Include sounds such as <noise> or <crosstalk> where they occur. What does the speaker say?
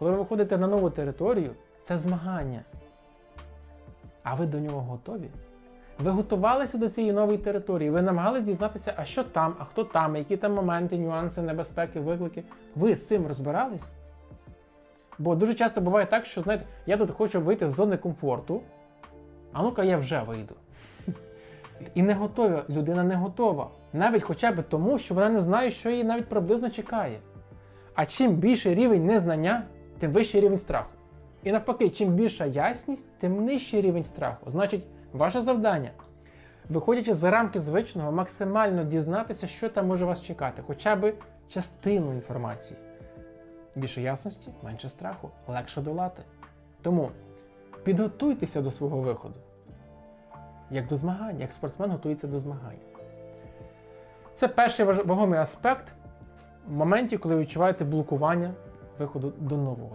Коли ви виходите на нову територію, це змагання. А ви до нього готові? Ви готувалися до цієї нової території, ви намагались дізнатися, а що там, а хто там, які там моменти, нюанси, небезпеки, виклики. Ви з цим розбирались? Бо дуже часто буває так, що знаєте, я тут хочу вийти з зони комфорту, а ну-ка я вже вийду. <laughs> І не готова, людина не готова. Навіть хоча б тому, що вона не знає, що її навіть приблизно чекає. А чим більший рівень незнання, тим вищий рівень страху. І навпаки, чим більша ясність, тим нижчий рівень страху. Значить, ваше завдання, виходячи за рамки звичного, максимально дізнатися, що там може вас чекати, хоча б частину інформації. Більше ясності, менше страху, легше долати. Тому підготуйтеся до свого виходу. Як до змагань, як спортсмен готується до змагань. Це перший вагомий аспект в моменті, коли ви відчуваєте блокування виходу до нового.